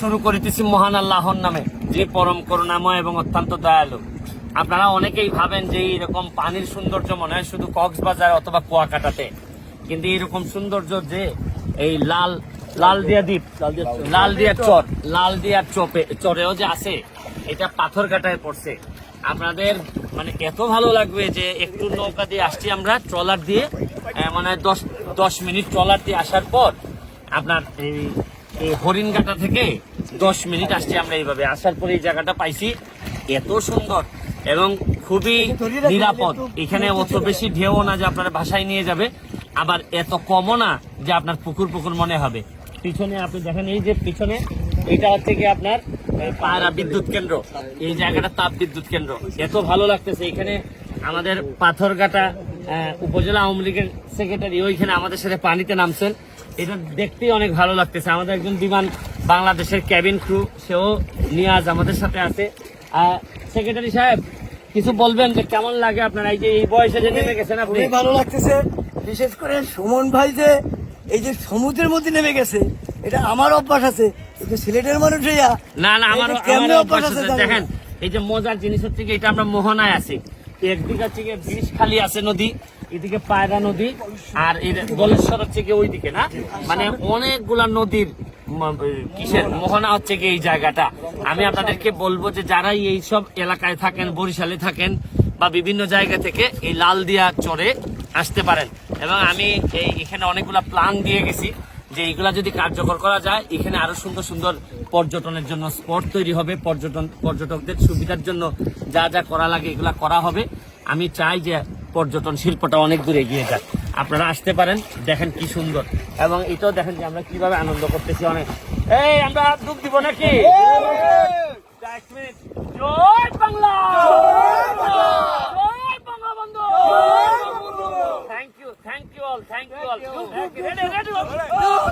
শুরু করিতেছি মহান আল্লাহর নামে, যে পরম করুণাময় এবং অত্যন্ত দয়ালু। আপনারা অনেকেই ভাবেন যে এরকম পানির সৌন্দর্য মনে হয় শুধু কক্সবাজার অথবা কুয়াকাটাতে। কিন্তু এরকম সৌন্দর্য যে এই লাল লাল দিয়া দ্বীপ, লাল দিয়া চর, লাল দিয়া চপে, চরেও যে আছে, এটা পাথর কাটায় পড়ছে। আপনাদের মানে এত ভালো লাগবে যে একটু নৌকা দিয়ে আসছি আমরা, ট্রলার দিয়ে মানে দশ দশ মিনিট ট্রলার দিয়ে আসার পর আপনার এই এই হরিণঘাটা থেকে দশ মিনিট আসছি আমরা এইভাবে। আসার পরে এই জায়গাটা পাইছি। এত সুন্দর এবং খুবই নিরাপদ। এখানে অত বেশি ঢেউ না যে আপনার বাসায় নিয়ে যাবে। আবার এত কমও না যে আপনার পুকুর পুকুর মনে হবে। পিছনে আপনি দেখেন এই যে পিছনে এটা হচ্ছে কি আপনার পায়রা বিদ্যুৎ কেন্দ্র। এই জায়গাটা তাপ বিদ্যুৎ কেন্দ্র। এত ভালো লাগতেছে। এখানে আমাদের পাথরঘাটা উপজেলা আওয়ামী লীগের সেক্রেটারি ওইখানে আমাদের সাথে পানিতে নামছেন। এটা দেখতেই অনেক ভালো লাগতেছে। আমাদের একজন বিমান বাংলাদেশের ক্যাবিন ক্রু সেও নিয়াজ আমাদের সাথে আছে। সেক্রেটারি সাহেব কিছু বলবেন যে কেমন লাগে আপনার? এই যে এই বয়সে যে নেমে গেছেন আপনি? ভালো লাগতেছে। বিশেষ করে সুমন ভাই যে এই যে সমুদ্রের মধ্যে নেমে গেছে এটা আমার অভ্যাস আছে। কিন্তু সিলেটের মানুষ না না আমার অভ্যাস আছে। দেখেন এই যে মজার জিনিস হচ্ছে কি এটা আমরা মোহনায় আছি। একদিকে হচ্ছে গিয়ে বিষ খালি আছে নদী, এদিকে পায়রা নদী, আর গলেশ্বর হচ্ছে গিয়ে ওইদিকে না? মানে অনেকগুলা নদীর কিসের মোহনা হচ্ছে গিয়ে এই জায়গাটা। আমি আপনাদেরকে বলব যে যারাই এই সব এলাকায় থাকেন, বরিশালে থাকেন, বা বিভিন্ন জায়গা থেকে এই লাল দিয়া চরে আসতে পারেন। এবং আমি এই এখানে অনেকগুলা প্ল্যান দিয়ে গেছি। যে এইগুলা যদি কার্যকর করা যায় এখানে আরও সুন্দর সুন্দর পর্যটনের জন্য স্পট তৈরি হবে পর্যটন পর্যটকদের সুবিধার জন্য যা যা করা লাগে এগুলা করা হবে। আমি চাই যে পর্যটন শিল্পটা অনেক দূর এগিয়ে যাক। আপনারা আসতে পারেন দেখেন কি সুন্দর। এবং এটাও দেখেন যে আমরা কীভাবে আনন্দ করতেছি অনেক। এই আমরা ডুব দিব নাকি? এক minute. Joy Bangla! you all thank you all